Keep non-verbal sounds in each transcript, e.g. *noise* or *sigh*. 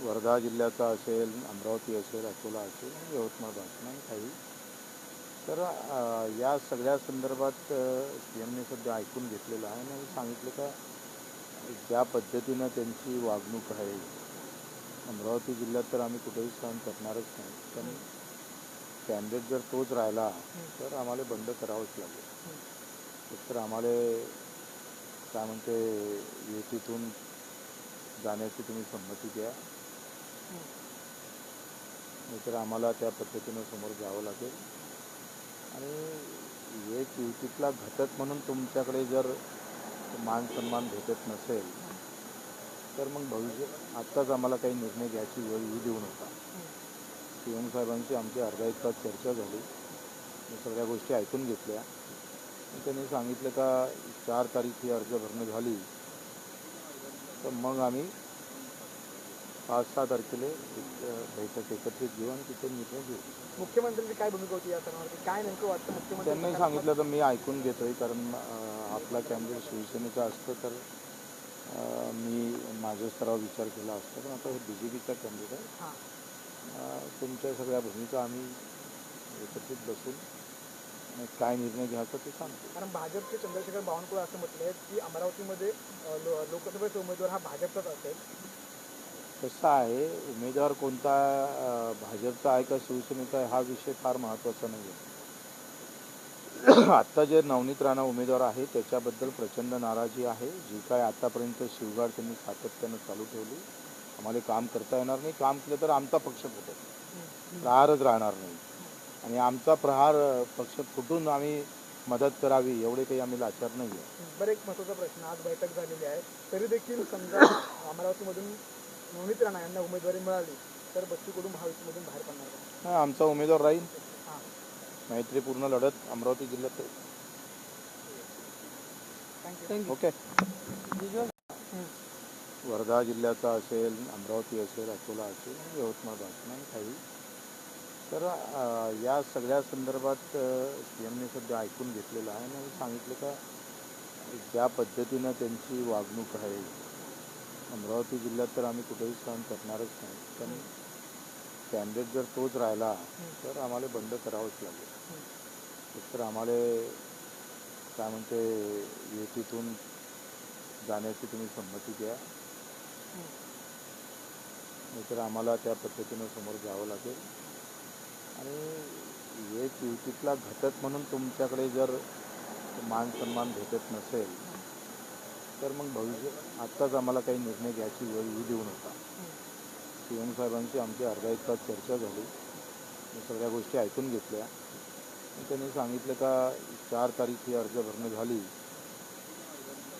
वर्धा जिल्ह्याचा असेल अमरावती असेल अकोला असेल आणि यवतमाळ भाषण आणि काही. तर या सगळ्या संदर्भात सी एमने सध्या ऐकून घेतलेलं आहे आणि सांगितलं का ज्या पद्धतीनं त्यांची वागणूक आहे अमरावती जिल्ह्यात तर आम्ही कुठेही सहन करणारच नाही पण कॅन्डिडेट जर तोच राहिला तर आम्हाला बंद करावंच लागेल. एकतर आम्हाला काय म्हणते युतीतून जाण्याची तुम्ही संमती द्या. नाहीतर आम्हाला त्या पद्धतीनं समोर जावं लागेल. आणि एक युतीतला घटक म्हणून तुमच्याकडे जर मान सन्मान भेटत नसेल तर मग भविष्य आत्ताच आम्हाला काही निर्णय घ्यायची वेळ येऊ देऊ नका. पी एम साहेबांची आमची अर्धा एक तास चर्चा झाली. मी सगळ्या गोष्टी ऐकून घेतल्या. त्यांनी सांगितलं का चार तारीख ही अर्ज भरणं झाली. तर मग आम्ही पाच सहा तारखेला एक बैठक एकत्रित घेऊ आणि तिथे निर्णय घेऊ. मुख्यमंत्र्यांची काय भूमिका होती या काय नेमकं वाटतं मुख्यमंत्री त्यांनी सांगितलं तर मी ऐकून घेतोय कारण अ, आपला कॅन्डिडेट शिवसेनेचा असतं तर अ, मी माझ्या स्तरावर विचार केला असता पण आता हे बी जे पीचा कॅन्डिडेट आहे. हां. अ, तुमच्या सगळ्या भूमिका आम्ही एकत्रित बसून काय निर्णय घ्यायचा ते सांगतो कारण भाजपचे चंद्रशेखर बावनकुळे असं म्हटलंय की अमरावतीमध्ये लो- लोकसभेचा उमेदवार हा भाजपचाच असेल. कसं आहे उमेदवार कोणता अ, भाजपचा आहे का शिवसेनेचा आहे हा विषय फार महत्त्वाचा नाही आहे *clears throat* आत्ता जे नवनीत राणा उमेदवार आहे त्याच्याबद्दल प्रचंड नाराजी आहे. जी काय आतापर्यंत शिवगाड त्यांनी सातत्यानं चालू ठेवली आम्हाला काम करता येणार नाही. काम केलं तर आमचा पक्ष फुटेल. प्रहारच राहणार नाही. आणि आमचा प्रहार पक्ष फुटून आम्ही मदत करावी एवढे काही आम्ही लाचार नाही आहे बरं एक महत्त्वाचा प्रश्न. आज बैठक झालेली आहे. तरी देखील समजा अमरावतीमधून नवनीत राणा यांना उमेदवारी मिळाली तर बच्चू कडू महायुतीमधून बाहेर पडणार हा, आमचा उमेदवार राहील. हां. मैत्रीपूर्ण लढत अमरावती जिल्ह्यात. थँक्यू ओके वर्धा जिल्ह्याचा असेल अमरावती असेल अकोला असेल यवतमाळ भाषण काही. तर या सगळ्या संदर्भात सी एमने सध्या ऐकून घेतलेलं आहे आणि सांगितलं का ज्या पद्धतीनं त्यांची वागणूक आहे अमरावती जिल्ह्यात तर आम्ही कुठेही सहन करणारच नाही. पण कॅन्डिडेट जर तोच राहिला तर आम्हाला बंद करावंच लागेल. एकतर आम्हाला काय म्हणते युतीतून जाण्याची तुम्ही संमती द्या. नाहीतर आम्हाला त्या पद्धतीनं समोर जावं लागेल. आणि एक युतीतला घटक म्हणून तुमच्याकडे जर मान सन्मान भेटत नसेल तर मग भविष्य आत्ताच आम्हाला काही निर्णय घ्यायची वेळ ही देऊ नका. सी एम साहेबांची आमची अर्धा एक तास चर्चा झाली. मी सगळ्या गोष्टी ऐकून घेतल्या. त्यांनी सांगितलं का चार तारीख ही अर्ज भरणं झाली.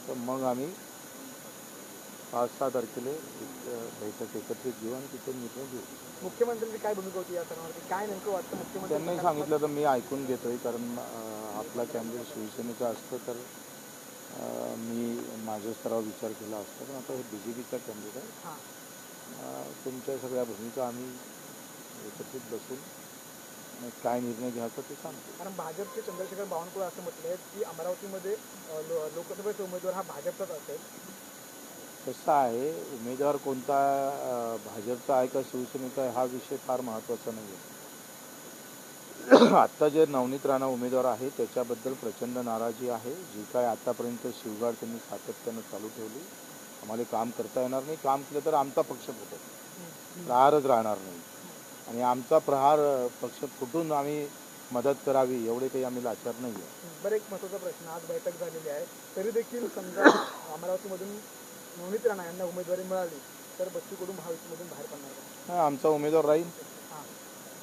तर मग आम्ही पाच सहा तारखेला बैठक एकत्रित घेऊ आणि तिथे निर्णय घेऊ. मुख्यमंत्र्यांची काय भूमिका होती या सर्वांवरती काय नेमकं वाटतं मुख्यमंत्री त्यांनी सांगितलं तर मी ऐकून घेतोय कारण आपला कॅन्डिडेट शिवसेनेचा असतं तर मी माझ्या स्तरावर विचार केला असता. पण आता हे बी जे पीचा कॅन्डिडेट आहे. हां. तुमच्या सगळ्या भूमिका आम्ही एकत्रित बसून काय निर्णय घ्यायचा ते सांगतो. कारण भाजपचे चंद्रशेखर बावनकुळे असं म्हटलंय की अमरावतीमध्ये लोकसभेचा उमेदवार हा भाजपचाच असेल. कसं आहे? उमेदवार कोणता भाजपचा आहे का शिवसेनेचा आहे? हा विषय फार महत्त्वाचा नाही आहे *clears throat* आत्ता जे नवनीत राणा उमेदवार आहे त्याच्याबद्दल प्रचंड नाराजी आहे. जी काय आतापर्यंत शिवगाड त्यांनी सातत्यानं चालू ठेवली. आम्हाला काम करता येणार नाही. काम केलं तर आमचा पक्ष फुटेल. प्रहारच राहणार नाही. आणि आमचा प्रहार पक्ष फुटून आम्ही मदत करावी एवढे काही आम्ही लाचार नाही आहे बरं एक महत्त्वाचा प्रश्न. आज बैठक झालेली आहे. तरी देखील समजा *clears throat* अमरावतीमधून नवनीत राणा यांना उमेदवारी मिळाली तर बच्चू कडू महायुतीमधून बाहेर पडणार का हा, आमचा उमेदवार राहील. हां.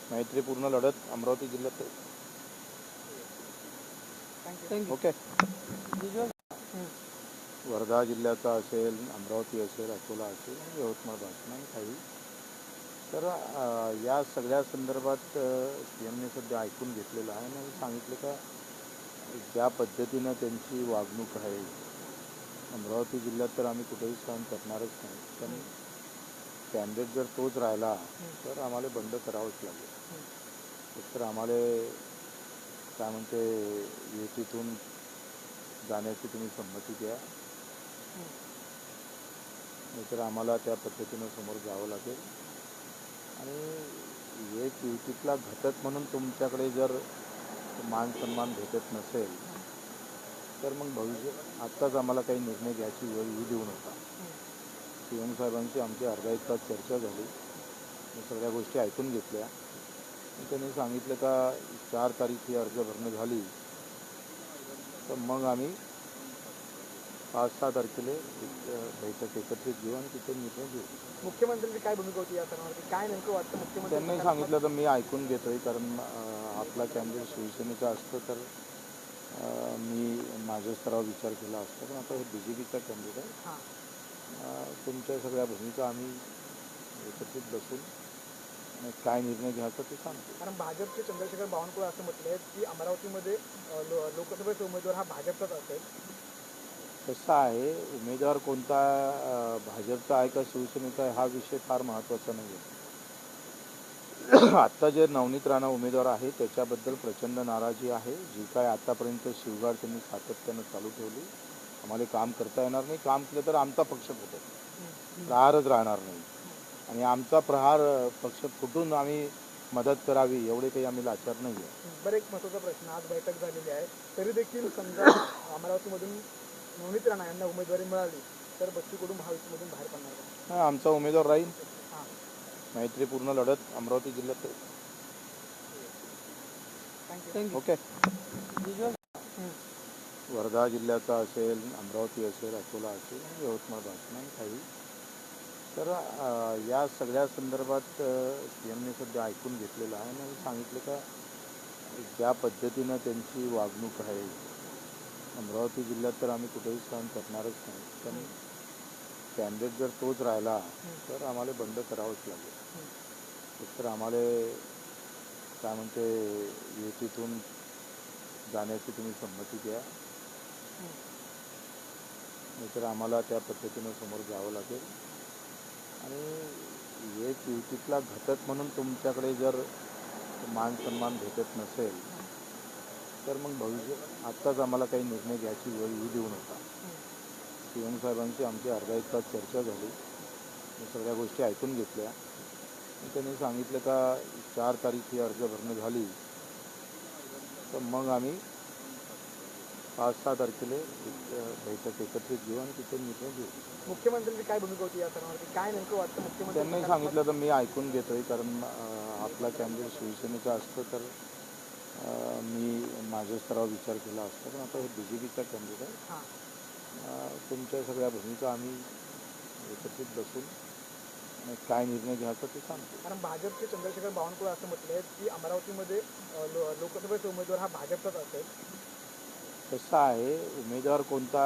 मैत्रीपूर्ण लढत अमरावती जिल्ह्यात थँक्यू ओके वर्धा जिल्ह्याचा असेल अमरावती असेल अकोला असेल आणि यवतमाळ भाषण आणि काही. तर अ, या सगळ्या संदर्भात सी एमने सध्या ऐकून घेतलेलं आहे. आणि सांगितलं का ज्या पद्धतीनं त्यांची वागणूक आहे अमरावती जिल्ह्यात तर आम्ही कुठेही काम करणारच नाही. पण कॅन्डिडेट जर तोच राहिला तर आम्हाला बंद करावंच लागेल. तर आम्हाला काय म्हणते युतीतून जाण्याची तुम्ही संमती द्या. नाहीतर आम्हाला त्या पद्धतीनं समोर जावं लागेल. आणि एक युतीतला घटक म्हणून तुमच्याकडे जर मान सन्मान भेटत नसेल तर मग भविष्य आत्ताच आम्हाला काही निर्णय घ्यायची वेळ येऊ देऊ नका. सी एम साहेबांची आमची अर्धा एक तास चर्चा झाली. मी सगळ्या गोष्टी ऐकून घेतल्या. त्यांनी सांगितलं का चार तारीख ही अर्ज भरणं झाली. तर मग आम्ही पाच सहा तारखेला एक बैठक एकत्रित घेऊ आणि तिथे निर्णय घेऊ. मुख्यमंत्र्यांची काय भूमिका होती या सर्वांवरती काय नेमकं वाटतं मुख्यमंत्री त्यांनी सांगितलं तर मी ऐकून घेतोय कारण आपला कॅन्डिडेट शिवसेनेचा असतं तर मी माझ्या स्तरावर विचार केला असता पण आता हे बी जे पीचा कॅन्डिडेट आहे. हां. तुमच्या सगळ्या भूमिका आम्ही एकत्रित बसून काय निर्णय घ्यायचा ते सांगतो. कारण भाजपचे चंद्रशेखर बावनकुळे असं म्हटलं आहे की अमरावतीमध्ये लो- लोकसभेचा उमेदवार हा भाजपचाच असेल. कसं आहे उमेदवार कोणता भाजपचा आहे का शिवसेनेचा आहे हा विषय फार महत्त्वाचा नाही आहे *coughs* आत्ता जे नवनीत राणा उमेदवार आहे त्याच्याबद्दल प्रचंड नाराजी आहे. जी काय आतापर्यंत शिवगाड त्यांनी सातत्यानं चालू ठेवली आम्हाला काम करता येणार नाही. काम केलं तर आमचा पक्ष फुटेल. प्रहारच राहणार नाही. आणि आमचा प्रहार पक्ष फुटून आम्ही मदत करावी एवढे काही आम्ही लाचार नाही आहे. बरं एक महत्त्वाचा प्रश्न. आज बैठक झालेली आहे. तरी देखील समजा *coughs* अमरावतीमधून नवनीत राणा यांना उमेदवारी मिळाली तर बच्चू कडू महायुतीमधून बाहेर पडणार हा, आमचा उमेदवार राहील. मैत्रीपूर्ण लढत अमरावती जिल्ह्यात ओके वर्धा जिल्ह्याचा असेल अमरावती असेल अकोला असेल यवतमाळ भाषण काही. तर या सगळ्या संदर्भात सी एमने सध्या ऐकून घेतलेलं आहे. आणि सांगितलं का ज्या पद्धतीनं त्यांची वागणूक आहे अमरावती जिल्ह्यात तर आम्ही कुठेही सहन करणारच नाही. पण कॅन्डिडेट जर तोच राहिला तर आम्हाला बंद करावंच लागेल. एकतर आम्हाला काय म्हणते युतीतून जाण्याची तुम्ही संमती द्या. नाहीतर आम्हाला त्या पद्धतीनं समोर जावं लागेल. आणि एक युतीतला घटक म्हणून तुमच्याकडे जर मान सन्मान भेटत नसेल तर मग भविष्य आत्ताच आम्हाला काही निर्णय घ्यायची वेळ येऊ देऊ नका. सी एम साहेबांची आमची अर्धा एक तास चर्चा झाली. मी सगळ्या गोष्टी ऐकून घेतल्या. त्यांनी सांगितलं का चार तारीख ही अर्ज भरणं झाली. तर मग आम्ही पाच सहा तारखेला एक बैठक एकत्रित घेऊ आणि तिथे निर्णय घेऊ. मुख्यमंत्र्यांची काय भूमिका होती या सर्वांवरती काय नेमकं वाटतं मुख्यमंत्री त्यांनी सांगितलं तर मी ऐकून घेतोय कारण आपला कॅन्डिडेट शिवसेनेचा असतं तर मी माझ्या स्तरावर विचार केला असता. पण आता हे बी जे पीचा कॅन्डिडेट आहे. तुमच्या सगळ्या भूमिका आम्ही एकत्रित बसून काय निर्णय घ्यायचा ते सांगतो. कारण भाजपचे चंद्रशेखर बावनकुळे असं म्हटलं की अमरावतीमध्ये लोकसभेचा उमेदवार हा भाजपचाच असेल. कसं आहे उमेदवार कोणता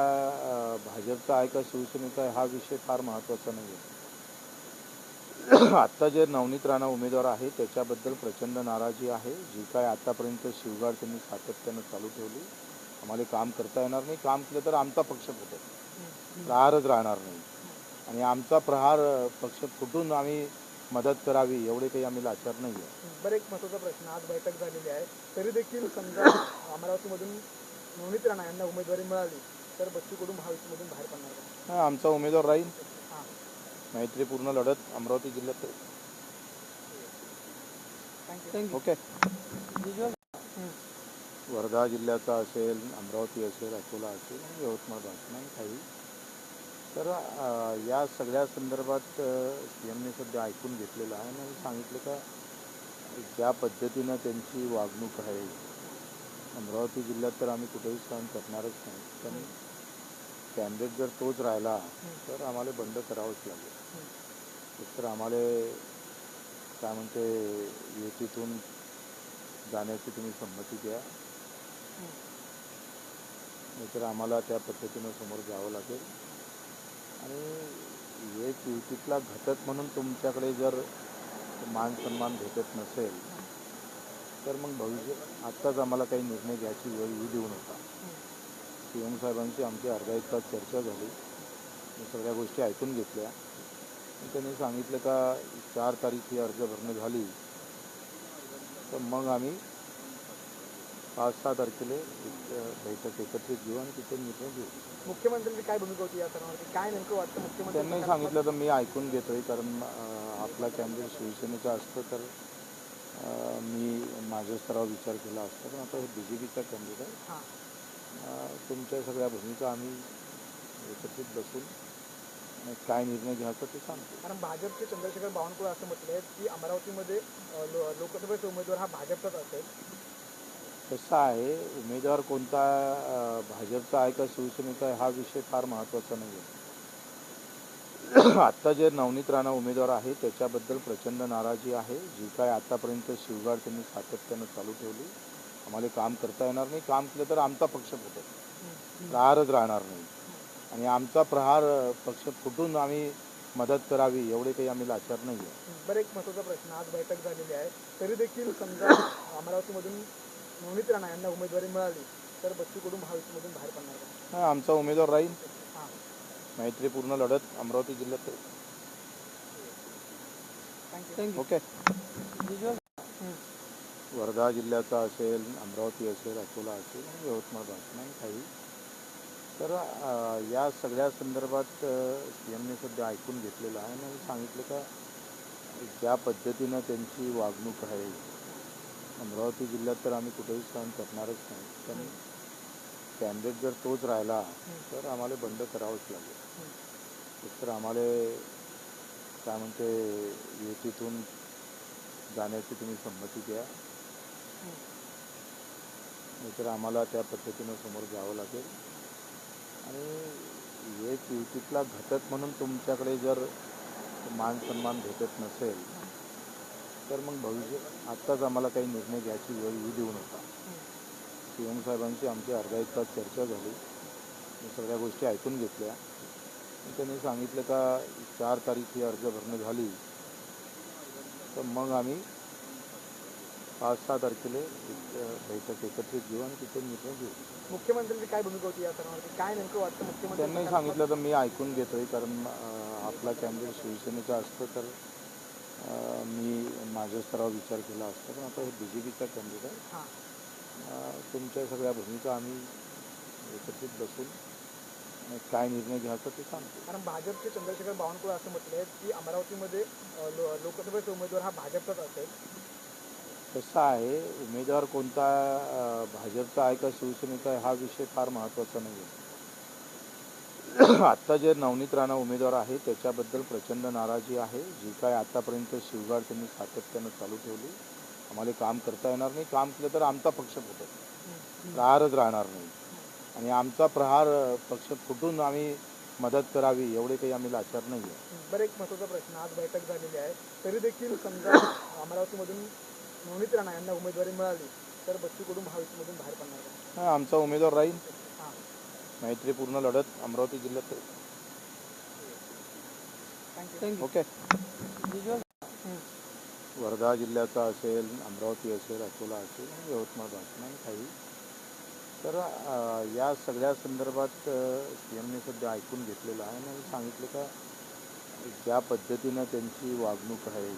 भाजपचा आहे का शिवसेनेचा आहे हा विषय फार महत्त्वाचा नाही आहे *clears throat* आत्ता जे नवनीत राणा उमेदवार आहे त्याच्याबद्दल प्रचंड नाराजी आहे. जी काय आतापर्यंत शिवगाड त्यांनी सातत्यानं चालू ठेवली. आम्हाला काम करता येणार नाही. काम केलं तर आमचा पक्ष फुटेल. प्रहारच राहणार नाही. आणि आमचा प्रहार पक्ष फुटून आम्ही मदत करावी एवढे काही आम्ही लाचार नाही आहे बरं एक महत्त्वाचा प्रश्न. आज बैठक झालेली आहे. तरी देखील समजा अमरावतीमधून नवनीत राणा यांना उमेदवारी मिळाली तर बच्चू कडू महायुतीमधून बाहेर पडणार का? हा, आमचा उमेदवार राहील. हां. मैत्रीपूर्ण लढत अमरावती जिल्ह्यात थँक्यू ओके वर्धा जिल्ह्याचा असेल अमरावती असेल अकोला असेल यवतमाळ भाषण काही. तर या सगळ्या संदर्भात सी एमने सध्या ऐकून घेतलेलं आहे आणि सांगितलं का ज्या पद्धतीनं त्यांची वागणूक आहे. अमरावती जिल्ह्यात तर आम्ही कुठेही सहन करणारच नाही. पण कॅन्डिडेट जर तोच राहिला तर आम्हाला बंद करावंच लागेल. तर आम्हाला काय म्हणते युतीतून जाण्याची तुम्ही संमती द्या. नाहीतर आम्हाला त्या पद्धतीनं समोर जावं लागेल. आणि एक युतीतला घटक म्हणून तुमच्याकडे जर मान सन्मान भेटत नसेल तर मग भविष्य आत्ताच आम्हाला काही निर्णय घ्यायची वेळ ही देऊ नका. सी एम साहेबांची आमची अर्धा एक तास चर्चा झाली. मी सगळ्या गोष्टी ऐकून घेतल्या. त्यांनी सांगितलं का चार तारीख ही अर्ज भरणं झाली. तर मग आम्ही पाच सहा तारखेला बैठक एकत्रित घेऊ आणि तिथे निर्णय घेऊ. मुख्यमंत्र्यांची काय भूमिका होती या सर्वांवरती काय नेमकं वाटतं मुख्यमंत्री त्यांनी सांगितलं तर मी ऐकून घेतोय कारण आपला कॅन्डिडेट शिवसेनेचा असतं तर मी माझ्या स्तरावर विचार केला असता. पण आता हे बी जे पीचा कॅन्डिडेट आहे. हां. तुमच्या सगळ्या भूमिका आम्ही एकत्रित बसून काय निर्णय घ्यायचा ते सांगतो. कारण भाजपचे चंद्रशेखर बावनकुळे असं म्हटलं आहे की अमरावतीमध्ये लोकसभेचा उमेदवार हा भाजपचाच असेल. कसं आहे उमेदवार कोणता भाजपचा आहे का शिवसेनेचा आहे हा विषय फार महत्त्वाचा नाही आहे आत्ता जे नवनीत राणा उमेदवार आहे त्याच्याबद्दल प्रचंड नाराजी आहे. जी काय आतापर्यंत शिवगाड त्यांनी सातत्यानं चालू ठेवली आम्हाला काम करता येणार नाही. काम केलं तर आमचा पक्ष फुटेल. प्रहारच राहणार नाही. आणि आमचा प्रहार पक्ष फुटून आम्ही मदत करावी एवढे काही आम्ही लाचार नाही आहे बरं एक महत्त्वाचा प्रश्न. आज बैठक झालेली आहे. तरी देखील समजा *coughs* अमरावतीमधून नवनीत राणा यांना उमेदवारी मिळाली तर बच्चू कडू महायुतीमधून बाहेर पडणार का? हा, आमचा उमेदवार राहील. हां. मैत्रीपूर्ण लढत अमरावती जिल्ह्यात. थँक्यू ओके वर्धा जिल्ह्याचा असेल अमरावती असेल अकोला असेल आणि यवतमाळ भाषण आणि काही. तर अ, या सगळ्या संदर्भात सी एमने सध्या ऐकून घेतलेलं आहे. आणि सांगितलं का ज्या पद्धतीनं त्यांची वागणूक आहे अमरावती जिल्ह्यात तर आम्ही कुठेही सहन करणारच नाही. पण कॅन्डिडेट जर तोच राहिला तर आम्हाला बंद करावंच लागेल. एकतर आम्हाला काय म्हणते युतीतून जाण्याची तुम्ही संमती द्या. नाहीतर आम्हाला त्या पद्धतीनं समोर जावं लागेल. आणि एक युतीतला घटक म्हणून तुमच्याकडे जर मान सन्मान भेटत नसेल तर मग भविष्य आत्ताच आम्हाला काही निर्णय घ्यायची वेळ येऊ देऊ नका. सी एम साहेबांची आमची अर्धा एक तास चर्चा झाली. मी सगळ्या गोष्टी ऐकून घेतल्या. त्यांनी सांगितलं का चार तारीख ही अर्ज भरणं झाली. तर मग आम्ही पाच सहा तारखेला एक बैठक एकत्रित घेऊ आणि तिथे निर्णय घेऊ. मुख्यमंत्र्यांची काय भूमिका होती या सर्वांवरती काय नेमकं वाटतं मुख्यमंत्री त्यांनी सांगितलं तर मी ऐकून घेतोय कारण आपला कॅन्डिडेट शिवसेनेचा असतं तर मी माझ्या स्तरावर विचार केला असता पण आता हे बी जे पीचा कॅन्डिडेट आहे. हां. तुमच्या सगळ्या भूमिका आम्ही एकत्रित बसून काय निर्णय घ्यायचा ते सांगतो. कारण भाजपचे चंद्रशेखर बावनकुळे असं म्हटलं आहे की अमरावतीमध्ये लो- लोकसभेचा उमेदवार हा भाजपचाच असेल. कसं आहे उमेदवार कोणता भाजपचा आहे का शिवसेनेचा आहे हा विषय फार महत्त्वाचा नाही आहे आत्ता जे नवनीत राणा उमेदवार आहे त्याच्याबद्दल प्रचंड नाराजी आहे. जी काय आतापर्यंत शिवगाड त्यांनी सातत्यानं चालू ठेवली. आम्हाला काम करता येणार नाही. काम केलं तर आमचा पक्ष फुटेल. प्रहारच राहणार नाही. आणि आमचा प्रहार पक्ष फुटून आम्ही मदत करावी एवढे काही आम्ही लाचार नाही आहे बरं एक महत्त्वाचा प्रश्न. आज बैठक झालेली आहे. तरी देखील समजा अमरावतीमधून नवनीत राणा यांना उमेदवारी मिळाली तर बच्चू कडू महायुतीमधून बाहेर पडणार आमचा उमेदवार राहील. मैत्रीपूर्ण लढत अमरावती जिल्ह्यात ओके वर्धा जिल्ह्याचा असेल अमरावती असेल अकोला असेल यवतमाळ भाषण काही तर या सगळ्या संदर्भात सी एमने सध्या ऐकून घेतलेलं आहे आणि सांगितलं का ज्या पद्धतीनं त्यांची वागणूक आहे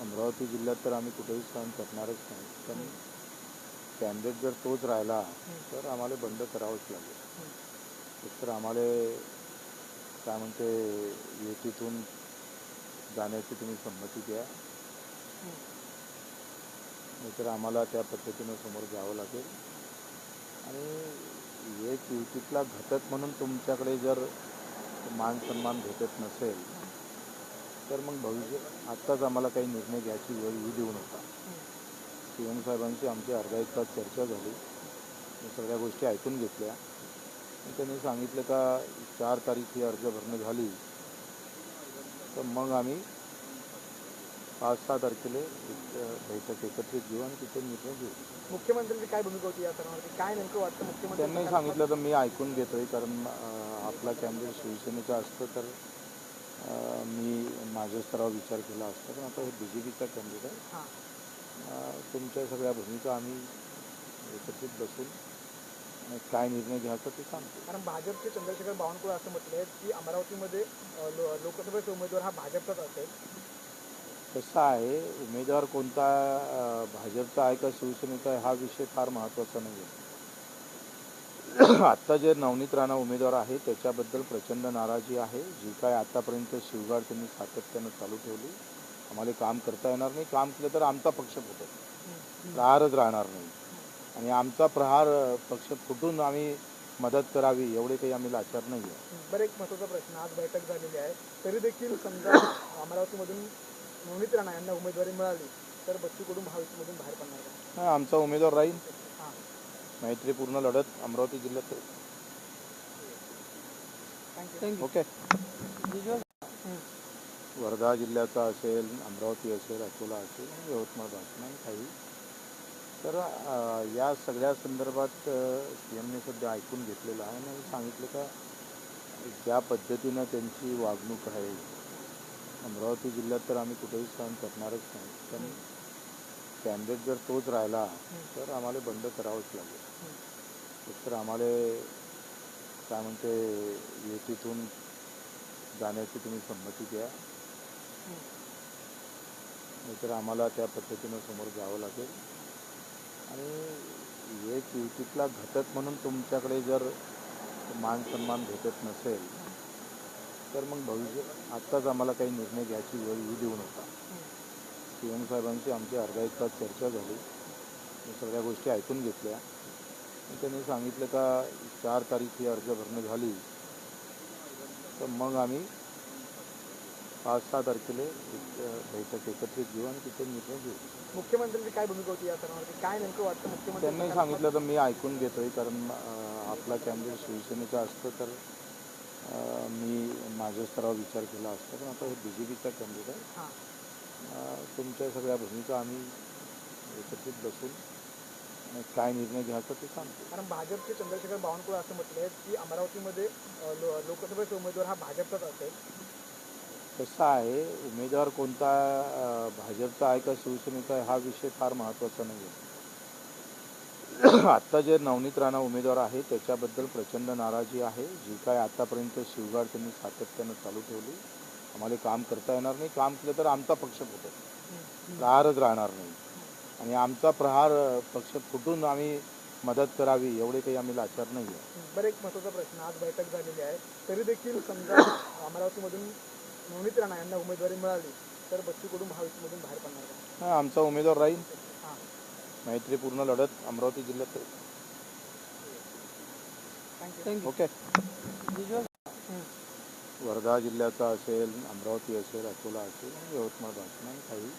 अमरावती जिल्ह्यात तर आम्ही कुठेही सहन करणारच नाही पण कॅन्डिडेट जर तोच राहिला तर आम्हाला बंद करावंच लागेल. एकतर आम्हाला काय म्हणते युतीतून जाण्याची तुम्ही संमती द्या. नाहीतर आम्हाला त्या पद्धतीनं समोर जावं लागेल. आणि एक युतीतला घटक म्हणून तुमच्याकडे जर मान सन्मान भेटत नसेल तर मग भविष्य आत्ताच आम्हाला काही निर्णय घ्यायची वेळ येऊ देऊ नका. सी एम साहेबांची आमची अर्धा एक तास चर्चा झाली. सगळ्या गोष्टी ऐकून घेतल्या. त्यांनी सांगितलं का चार तारीख ही अर्ज भरणं झाली. तर मग आम्ही पाच सहा तारखेला एक बैठक एकत्रित घेऊ आणि तिथे निर्णय घेऊ. मुख्यमंत्र्यांची काय भूमिका होती या सर्वांवरती काय नेमकं वाटतं मुख्यमंत्री त्यांनी सांगितलं तर मी ऐकून घेतोय कारण आपला कॅन्डिडेट शिवसेनेचा असतं तर मी माझ्या स्तरावर विचार केला असता. पण आता हे बी जे पीचा कॅन्डिडेट आहे. तुमच्या सगळ्या भूमिका आम्ही एकत्रित बसून काय निर्णय घ्यायचा ते सांगतो. कारण भाजपचे चंद्रशेखर बावनकुळे असं म्हटलं आहे की अमरावतीमध्ये लोकसभेचा उमेदवार हा भाजपचाच असेल. कसं आहे उमेदवार कोणता भाजपचा आहे का शिवसेनेचा आहे हा विषय फार महत्त्वाचा नाही आहे. *clears throat* आत्ता जे नवनीत राणा उमेदवार आहे त्याच्याबद्दल प्रचंड नाराजी आहे. जी काय आतापर्यंत शिवगाड त्यांनी सातत्यानं चालू ठेवली. आम्हाला काम करता येणार नाही. काम केलं तर आमचा पक्ष फुटेल. प्रहारच राहणार नाही. आणि आमचा प्रहार पक्ष फुटून आम्ही मदत करावी एवढे काही आम्ही लाचार नाही आहे बरं एक महत्त्वाचा प्रश्न. आज बैठक झालेली आहे. तरी देखील समजा अमरावतीमधून नवनीत राणा यांना उमेदवारी मिळाली तर बच्चू कडू महायुतीमधून बाहेर पडणार का? हा, आमचा उमेदवार राहील. हां. मैत्रीपूर्ण लढत अमरावती जिल्ह्यात थँक्यू ओके वर्धा जिल्ह्याचा असेल अमरावती असेल अकोला असेल यवतमाळ असेल काही. तर या सगळ्या संदर्भात सी एमने सध्या ऐकून घेतलेलं आहे आणि सांगितलं का ज्या पद्धतीनं त्यांची वागणूक आहे. अमरावती जिल्ह्यात तर आम्ही कुठेही सहन करणारच नाही. पण कॅन्डिडेट जर तोच राहिला तर आम्हाला बंद करावंच लागेल. तर आम्हाला काय म्हणते युतीतून जाण्याची तुम्ही संमती द्या. नाहीतर आम्हाला त्या पद्धतीनं समोर जावं लागेल. आणि एक युतीतला घटक म्हणून तुमच्याकडे जर मान सन्मान भेटत नसेल तर मग भविष्य आत्ताच आम्हाला काही निर्णय घ्यायची वेळ येऊ देऊ नका. सी एम साहेबांची आमची अर्धा एक तास चर्चा झाली. मी सगळ्या गोष्टी ऐकून घेतल्या. त्यांनी सांगितलं का चार तारीख ही अर्ज भरणं झाली. तर मग आम्ही पाच सहा तारखेला एक बैठक एकत्रित घेऊ आणि तिथे निर्णय घेऊ. मुख्यमंत्र्यांची काय भूमिका होती या सर्वांवरती काय नेमकं वाटतं मुख्यमंत्री त्यांनी सांगितलं तर मी ऐकून घेतोय कारण आपला कॅन्डिडेट शिवसेनेचा असतं तर मी माझ्या स्तरावर विचार केला असता पण आता हे बी जे पीचा कॅन्डिडेट आहे. हां. तुमच्या सगळ्या भूमिका आम्ही एकत्रित बसून काय निर्णय घ्यायचा ते सांगतो. कारण भाजपचे चंद्रशेखर बावनकुळे असं म्हटलं की अमरावतीमध्ये लोकसभेचा उमेदवार हा भाजपचाच असेल. कसं आहे? उमेदवार कोणता भाजपचा आहे का शिवसेनेचा आहे? हा विषय फार महत्त्वाचा नाही आहे *clears throat* आत्ता जे नवनीत राणा उमेदवार आहे त्याच्याबद्दल प्रचंड नाराजी आहे. जी काय आतापर्यंत शिवगाड त्यांनी सातत्यानं चालू ठेवली. आम्हाला काम करता येणार नाही. काम केलं तर आमचा पक्ष फुटेल. प्रहारच राहणार नाही. आणि आमचा प्रहार पक्ष फुटून आम्ही मदत करावी एवढे काही आम्ही लाचार नाही आहे बरं एक महत्त्वाचा प्रश्न. आज बैठक झालेली आहे. तरी देखील समजा *clears throat* अमरावतीमधून नवनीत राणा यांना उमेदवारी मिळाली तर बच्चू कडू महायुतीमधून बाहेर पडणार का? हा, आमचा उमेदवार राहील. हां. मैत्रीपूर्ण लढत अमरावती जिल्ह्यात थँक्यू ओके वर्धा जिल्ह्याचा असेल अमरावती असेल अकोला असेल आणि यवतमाळ आणि काही.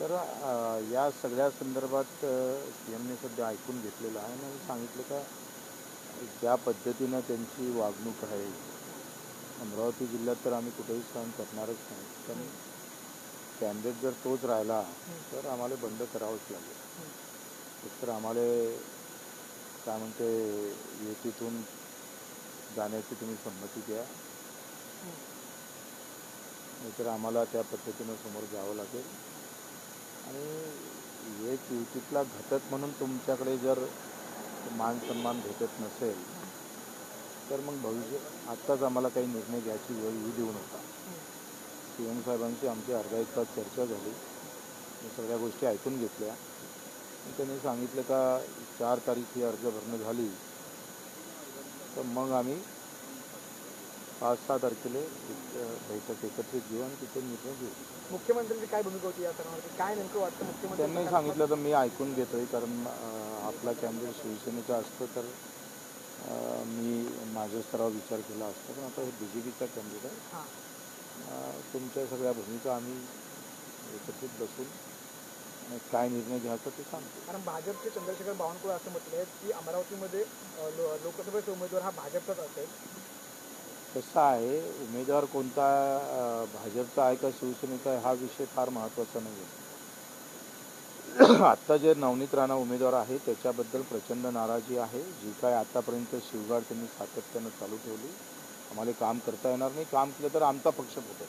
तर अ, या सगळ्या संदर्भात सी एमने सध्या ऐकून घेतलेलं आहे. आणि सांगितलं का ज्या पद्धतीनं त्यांची वागणूक आहे अमरावती जिल्ह्यात तर आम्ही कुठेही सहन करणारच नाही. पण कॅन्डिडेट जर तोच राहिला तर आम्हाला बंद करावंच लागेल. तर आम्हाला काय म्हणते युतीतून जाण्याची तुम्ही संमती द्या. नाहीतर आम्हाला त्या पद्धतीनं समोर जावं लागेल. आणि एक युतीतला घटक म्हणून तुमच्याकडे जर मान सन्मान भेटत नसेल तर मग भविष्य आत्ताच आम्हाला काही निर्णय घ्यायची वेळ येऊ देऊ नका. सी एम साहेबांची आमची अर्धा एक तास चर्चा झाली. मी सगळ्या गोष्टी ऐकून घेतल्या. त्यांनी सांगितलं का चार तारीख ही अर्ज भरणं झाली. तर मग आम्ही पाच सहा तारखेला बैठक एकत्रित घेऊ आणि तिथे निर्णय घेऊ. मुख्यमंत्र्यांची काय भूमिका होती या सर्वांवरती काय नेमकं वाटतं मुख्यमंत्री त्यांनी सांगितलं तर मी ऐकून घेतोय कारण आपला कॅन्डिडेट शिवसेनेचा असतं तर मी माझ्या स्तरावर विचार केला असता पण आता हे बी जे पीचा कॅन्डिडेट आहे. हां. तुमच्या सगळ्या भूमिका आम्ही एकत्रित बसून काय निर्णय घ्यायचा ते सांगतो. कारण भाजपचे चंद्रशेखर बावनकुळे असं म्हटलं की अमरावतीमध्ये लोकसभेचा उमेदवार हा भाजपचाच असेल. कसं आहे उमेदवार कोणता भाजपचा आहे का शिवसेनेचा आहे हा विषय फार महत्त्वाचा नाही आहे आत्ता जे नवनीत राणा उमेदवार आहे त्याच्याबद्दल प्रचंड नाराजी आहे. जी काय आतापर्यंत शिवगाड त्यांनी सातत्यानं चालू ठेवली. आम्हाला काम करता येणार नाही. काम केलं तर आमचा पक्ष फुटेल.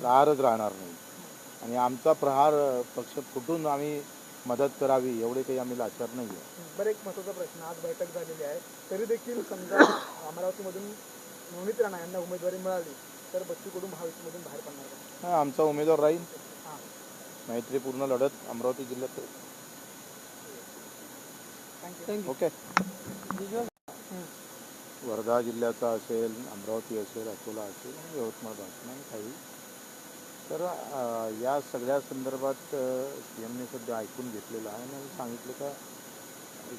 प्रहारच राहणार नाही. आणि आमचा प्रहार पक्ष फुटून आम्ही मदत करावी एवढे काही आम्ही लाचार नाही आहे बरं एक महत्त्वाचा प्रश्न. आज बैठक झालेली आहे. तरी देखील समजा अमरावतीमधून नवनीत राणा यांना उमेदवारी मिळाली तर बच्चू कडू बाहेर पडणार आमचा उमेदवार राहील. हां. मैत्रीपूर्ण लढत अमरावती जिल्ह्यात ओके वर्धा जिल्ह्याचा असेल अमरावती असेल अकोला असेल यवतमाळ भाषण आणि काही. तर या सगळ्या संदर्भात सी एमने सध्या ऐकून घेतलेलं आहे आणि सांगितलं का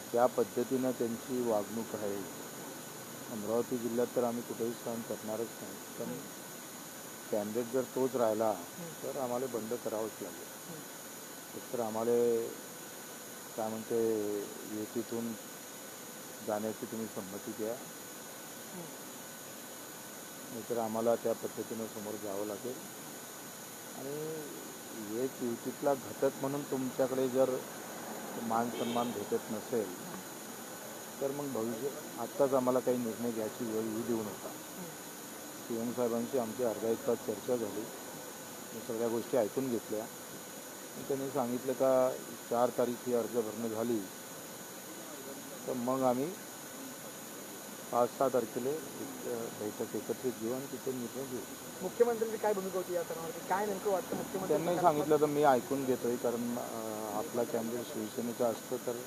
ज्या पद्धतीनं त्यांची वागणूक आहे अमरावती जिल्ह्यात तर आम्ही कुठेही सहन करणारच नाही. पण कॅन्डिडेट जर तोच राहिला तर आम्हाला बंद करावंच लागेल. एकतर आम्हाला काय म्हणते युतीतून जाण्याची तुम्ही संमती द्या. नाहीतर आम्हाला त्या पद्धतीनं समोर जावं लागेल. आणि एक युतीतला घटक म्हणून तुमच्याकडे जर मान सन्मान भेटत नसेल तर मग भविष्य आत्ताच आम्हाला काही निर्णय घ्यायची वेळ ही देऊ नका. सी एम साहेबांशी आमची अर्धा एक तास चर्चा झाली. मी सगळ्या गोष्टी ऐकून घेतल्या. त्यांनी सांगितलं का चार तारीख ही अर्ज भरणं झाली. तर मग आम्ही पाच सहा तारखेला बैठक एकत्रित घेऊ आणि तिथे निर्णय घेऊ. मुख्यमंत्र्यांची काय भूमिका होती या सणावरती काय नेमकं वाटतं मुख्यमंत्री त्यांनी सांगितलं तर मी ऐकून घेतोय कारण आपला कॅन्डिडेट शिवसेनेचा असतं तर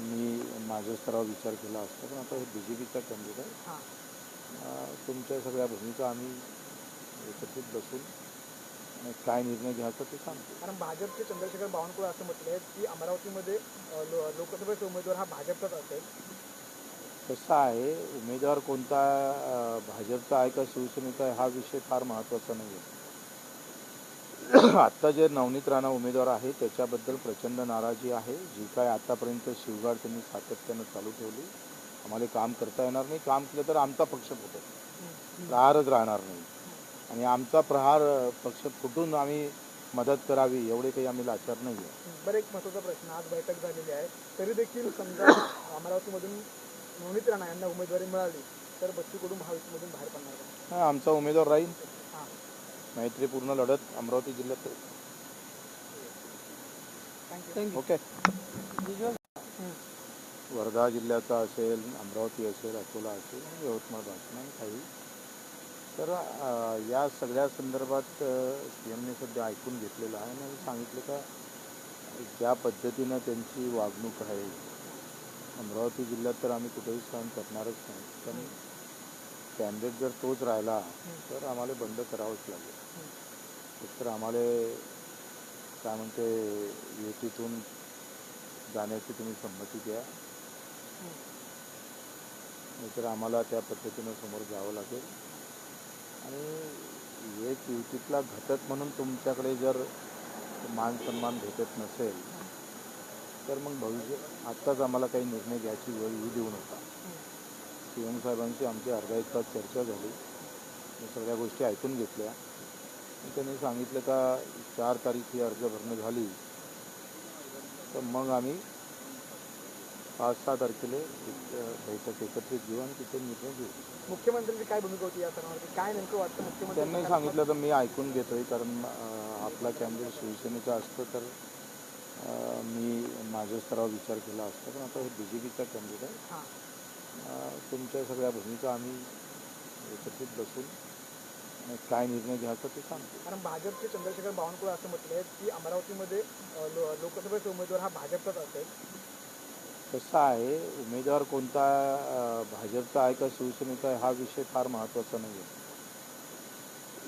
मी माझ्या स्तरावर विचार केला असता. पण आता हे बी जे पीचा कॅन्डिडेट आहे. तुमच्या सगळ्या भूमिका आम्ही एकत्रित बसून काय निर्णय घ्यायचा ते सांगतो. कारण भाजपचे चंद्रशेखर बावनकुळे असं म्हटलं आहे की अमरावतीमध्ये लोकसभेचा उमेदवार हा भाजपचाच असेल. कसं आहे. उमेदवार कोणता भाजपचा आहे का शिवसेनेचा आहे हा विषय फार महत्त्वाचा नाही आहे आत्ता जे नवनीत राणा उमेदवार आहे त्याच्याबद्दल प्रचंड नाराजी आहे. जी काय आतापर्यंत शिवगाड त्यांनी सातत्यानं चालू ठेवली. आम्हाला काम करता येणार नाही. काम केलं तर आमचा पक्ष फुटेल. राहणार नाही. आणि आमचा प्रहार पक्ष फुटून आम्ही मदत करावी एवढे काही आम्ही लाचार नाही आहे बरं एक महत्त्वाचा प्रश्न. आज बैठक झालेली आहे. तरी देखील समजा अमरावतीमधून नवनीत राणा यांना उमेदवारी मिळाली तर बच्चू कडू महायुतीमधून बाहेर पडणार का? हा, आमचा उमेदवार राहील. हां. मैत्रीपूर्ण लढत अमरावती जिल्ह्यात थँक्यू ओके वर्धा जिल्ह्याचा असेल अमरावती असेल अकोला असेल यवतमाळ भाषण काही तर या सगळ्या संदर्भात सी एमने सध्या ऐकून घेतलेलं आहे आणि सांगितलं का ज्या पद्धतीनं त्यांची वागणूक आहे अमरावती जिल्ह्यात तर आम्ही कुठेही सहन करणारच नाही. पण कॅन्डिडेट जर तोच राहिला तर आम्हाला बंद करावंच लागेल. तर आम्हाला काय म्हणते युतीतून जाण्याची तुम्ही संमती द्या. नाहीतर आम्हाला त्या पद्धतीनं समोर जावं लागेल. आणि एक युतीतला घटक म्हणून तुमच्याकडे जर मान सन्मान भेटत नसेल तर मग भविष्य आत्ताच आम्हाला काही निर्णय घ्यायची वेळ येऊ देऊ नका. सी साहेबांची साहेबांशी आमची अर्धा एक तास चर्चा झाली. मी सगळ्या गोष्टी ऐकून घेतल्या. त्यांनी सांगितलं का चार तारीख ही अर्ज भरणं झाली. तर मग आम्ही पाच सहा तारखेला बैठक एकत्रित घेऊ आणि तिथे निर्णय घेऊ. मुख्यमंत्र्यांची काय भूमिका होती या सणावरती काय नेमकं वाटतं मुख्यमंत्री त्यांनी सांगितलं तर मी ऐकून घेतोय कारण आपला कॅन्डिडेट शिवसेनेचा असतं तर मी माझ्या स्तरावर विचार केला असता पण आता हे बी जे पीचा कॅन्डिडेट आहे. हां. तुमच्या सगळ्या भूमिका आम्ही एकत्रित बसून काय निर्णय घ्यायचा ते सांगतो. कारण भाजपचे चंद्रशेखर बावनकुळे असं म्हटलं की अमरावतीमध्ये लोकसभेचा उमेदवार हा भाजपचाच असेल. कसं आहे? उमेदवार कोणता भाजपचा आहे का शिवसेनेचा आहे? हा विषय फार महत्त्वाचा नाही आहे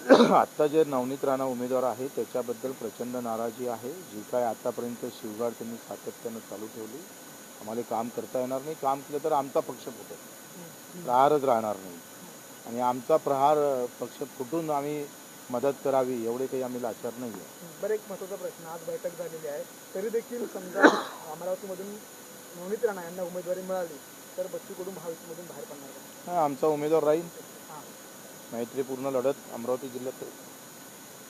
*clears throat* आत्ता जे नवनीत राणा उमेदवार आहे त्याच्याबद्दल प्रचंड नाराजी आहे. जी काय आतापर्यंत शिवगाड त्यांनी सातत्यानं चालू ठेवली. आम्हाला काम करता येणार नाही. काम केलं तर आमचा पक्ष फुटेल. प्रहारच राहणार नाही. आणि आमचा प्रहार पक्ष फुटून आम्ही मदत करावी एवढे काही आम्ही लाचार नाही आहे बरं एक महत्त्वाचा प्रश्न. आज बैठक झालेली आहे. तरी देखील समजा अमरावतीमधून नवनीत राणा यांना उमेदवारी मिळाली तर बच्चू कडू महायुतीमधून बाहेर पडणार. का हा, आमचा उमेदवार राहील. हां. मैत्रीपूर्ण लढत अमरावती जिल्ह्यात